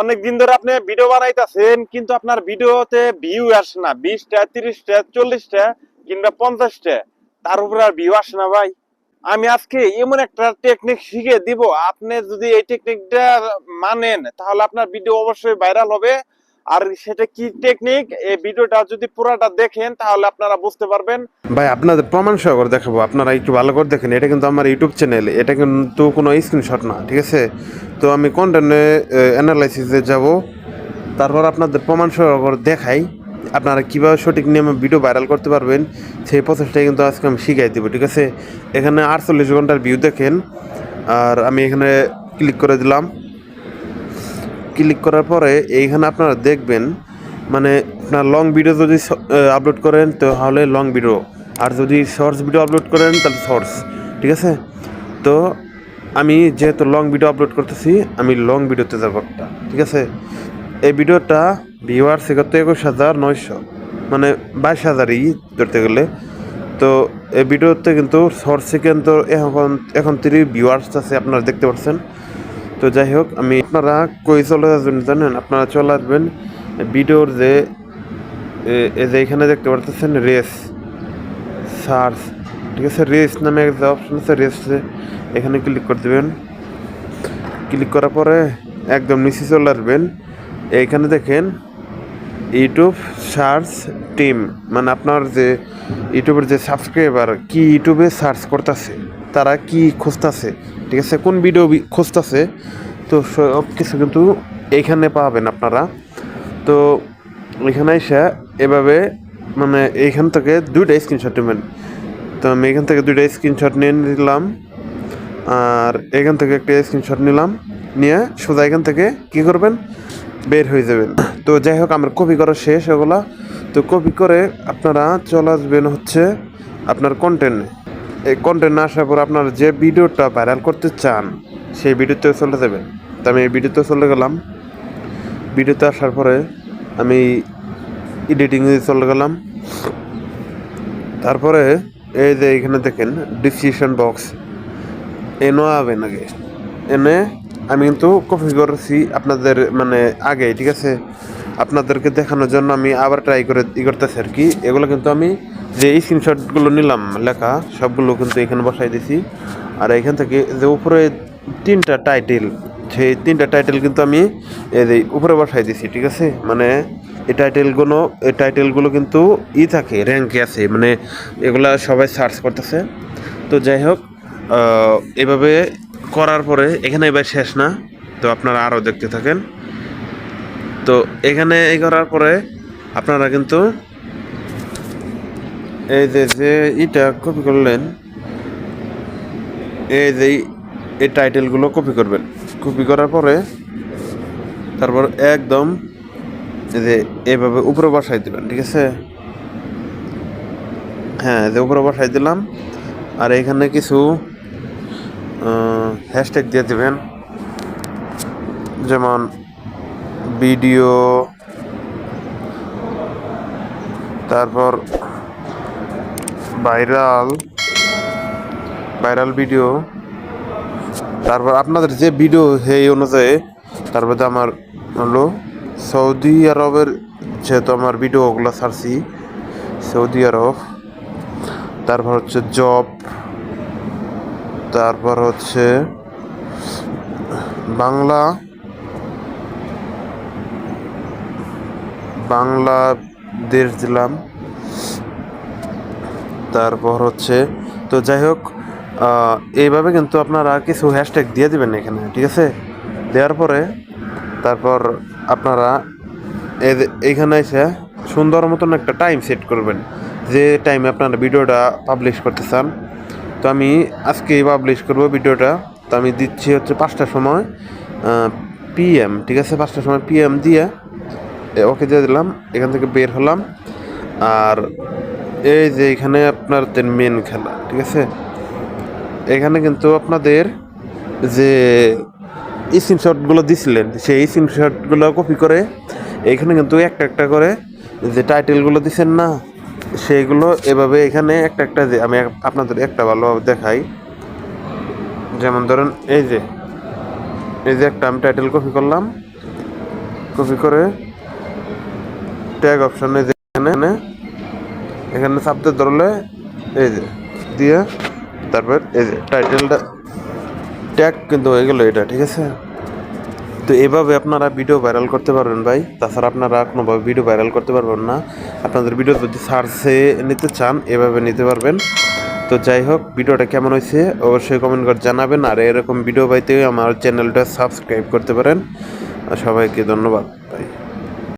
অনেক দিন ধরে আপনি ভিডিও বানাইতেছেন, কিন্তু আপনার ভিডিওতে ভিউ আসে না। বিশটা, তিরিশটা, চল্লিশটা কিংবা পঞ্চাশটা। তার উপরে আর ভিউ আসে না ভাই। আমি আজকে এমন একটা টেকনিক শিখে দিব। আপনি যদি এই টেকনিকটা মানেন, তাহলে আপনার ভিডিও অবশ্যই ভাইরাল হবে। আর সেটা কি টেকনিক এই ভিডিওটা যদি পুরাটা দেখেন, তাহলে আপনারা বুঝতে পারবেন। ভাই, আপনাদের প্রমাণ সহ করে দেখাবো। আপনারা একটু ভালো করে দেখেন। এটা কিন্তু আমার ইউটিউব চ্যানেল এটা কিন্তু কোনো স্ক্রিনশট না, ঠিক আছে? তো আমি কন্টেন্টে অ্যানালাইসিসে যাব। তারপর আপনাদের প্রমাণ সহ করে দেখাই। আপনারা কীভাবে সঠিক নিয়মে ভিডিও ভাইরাল করতে পারবেন, সেই প্রসেসটাই কিন্তু আজকে আমি শিখাই দেবো, ঠিক আছে? এখানে আটচল্লিশ ঘণ্টার ভিউ দেখেন। আর আমি এখানে ক্লিক করে দিলাম। ক্লিক করার পরে এইখানে আপনারা দেখবেন মানে আপনার লং ভিডিও যদি আপলোড করেন, তাহলে লং ভিডিও আর যদি শর্টস ভিডিও আপলোড করেন, তাহলে শর্টস ঠিক আছে? তো আমি যেহেতু লং ভিডিও আপলোড করতেছি, আমি লং ভিডিওতে যাব একটা, ঠিক আছে? এই ভিডিওটা ভিউয়ার সেক্ষেত্রে একুশ হাজার নয়শো মানে বাইশ হাজারই ধরতে গেলে। তো এই ভিডিওতে কিন্তু শর্ট সেকেন্ড এখন এখন তিরিশ ভিউয়ার্স আছে, আপনারা দেখতে পাচ্ছেন তো যাই হোক, আমি আপনারা কই চলে আসবেন জানেন? আপনারা চলে আসবেন ভিডিওর যে যে এখানে দেখতে পারতেছেন রেস, সার্চ, ঠিক আছে? রেস নামে একটা অপশন আছে, রেস এখানে ক্লিক করে দেবেন। ক্লিক করার পরে একদম নিচে চলে আসবেন। এইখানে দেখেন ইউটিউব সার্চ টিম মানে আপনার যে ইউটিউবের যে সাবস্ক্রাইবার কি ইউটিউবে সার্চ করতেছে, তারা কি খুঁজতেছে ঠিক আছে, কোন ভিডিও খুঁজতেছে? তো সব কিছু কিন্তু এইখানে পাবেন আপনারা। তো এখানে এসে এভাবে মানে এইখান থেকে দুইটা স্ক্রিনশট নেবেন। তো আমি এখান থেকে দুইটা স্ক্রিনশট নিয়ে নিলাম, আর এখান থেকে একটা স্ক্রিনশট নিলাম, নিয়ে সোজা এখান থেকে কি করবেন? বের হয়ে যাবেন। তো যাই হোক, আমার কপি করা শেষ ওগুলা তো কপি করে আপনারা চলে আসবেন হচ্ছে আপনার কন্টেন্ট এই কন্টেন্ট আসার পর আপনার যে ভিডিওটা ভাইরাল করতে চান, সেই ভিডিওতেও চলে যাবেন। তো আমি এই ভিডিওতে চলে গেলাম। ভিডিওতে আসার পরে আমি এডিটিংয়ে চলে গেলাম। তারপরে এই যে এখানে দেখেন ডিসিশন বক্স এনো আবেন আগে। এনে আমি কিন্তু কপি করেছি আপনাদের মানে আগে, ঠিক আছে? আপনাদেরকে দেখানোর জন্য আমি আবার ট্রাই করে ই করতেছি আর কি। এগুলো কিন্তু আমি যে স্ক্রিনশটগুলো নিলাম লেখা, সবগুলো কিন্তু এখানে বসাই দিছি। আর এখান থেকে যে উপরে তিনটা টাইটেল সেই তিনটা টাইটেল কিন্তু আমি এই যে উপরে বসাই দিছি, ঠিক আছে? মানে এই টাইটেলগুলো এই টাইটেলগুলো কিন্তু ই থাকে র্যাঙ্কে আছে মানে এগুলা সবাই সার্চ করতেছে। তো যাই হোক এভাবে করার পরে এখানে এবার শেষ না, তো আপনারা আরও দেখতে থাকেন। তো এখানে এই করার পরে আপনারা কিন্তু এই যে যে এটা কপি করলেন, এই যে এই টাইটেলগুলো কপি করবেন। কপি করার পরে তারপর একদম এই যে এইভাবে উপরে বসাই দিবেন, ঠিক আছে? হ্যাঁ যে উপরে বসাই দিলাম। আর এখানে কিছু হ্যাশট্যাগ দিয়ে দেবেন। যেমন ভিডিও তারপর ভাইরাল ভাইরাল ভিডিও তারপর আপনাদের যে ভিডিও সেই অনুযায়ী তারপর আমার হলো সৌদি আরবের যেহেতু আমার ভিডিওগুলো ছাড়ছি, সৌদি আরব। তারপর হচ্ছে জব তারপর হচ্ছে বাংলা বাংলা দেশ দিলাম। তারপর হচ্ছে, তো যাই হোক এইভাবে কিন্তু আপনারা কিছু হ্যাশট্যাগ দিয়ে দিবেন এখানে, ঠিক আছে? দেওয়ার পরে, তারপর আপনারা এইখানে এসে সুন্দর মতন একটা টাইম সেট করবেন, যে টাইমে আপনারা ভিডিওটা পাবলিশ করতে চান। তো আমি আজকেই পাবলিশ করব ভিডিওটা, তো আমি দিচ্ছি হচ্ছে পাঁচটার সময় পিএম ঠিক আছে? পাঁচটার সময় পিএম দিয়ে ওকে দিয়ে দিলাম, এখান থেকে বের হলাম, আর এই যে এখানে আপনার মেন খেলা, ঠিক আছে? এখানে কিন্তু আপনাদের যে স্ক্রিনশটগুলো দিছিলেন, সেই স্ক্রিনশটগুলো কপি করে এখানে কিন্তু একটা একটা করে যে টাইটেলগুলো দিছেন না সেইগুলো এভাবে এখানে একটা একটা যে আমি আপনাদের একটা ভালোভাবে দেখাই। যেমন ধরেন এই যে এই যে একটা আমি টাইটেল কপি করলাম কপি করে ট্যাগ অপশনে এখানে এখানে চাপতে ধরলে, এই যে, দিয়ে তারপর এই যে টাইটেলটা ট্যাগ কিন্তু হয়ে গেলো এটা, ঠিক আছে? তো এভাবে আপনারা ভিডিও ভাইরাল করতে পারবেন ভাই। তাছাড়া আপনারা কোনোভাবে ভিডিও ভাইরাল করতে পারবেন না। আপনাদের ভিডিও যদি সার্চে নিতে চান, এভাবে নিতে পারবেন। তো যাই হোক ভিডিওটা কেমন হয়েছে অবশ্যই কমেন্ট করে জানাবেন। আর এরকম ভিডিও পাইতে আমার চ্যানেলটা সাবস্ক্রাইব করতে পারেন। সবাইকে ধন্যবাদ।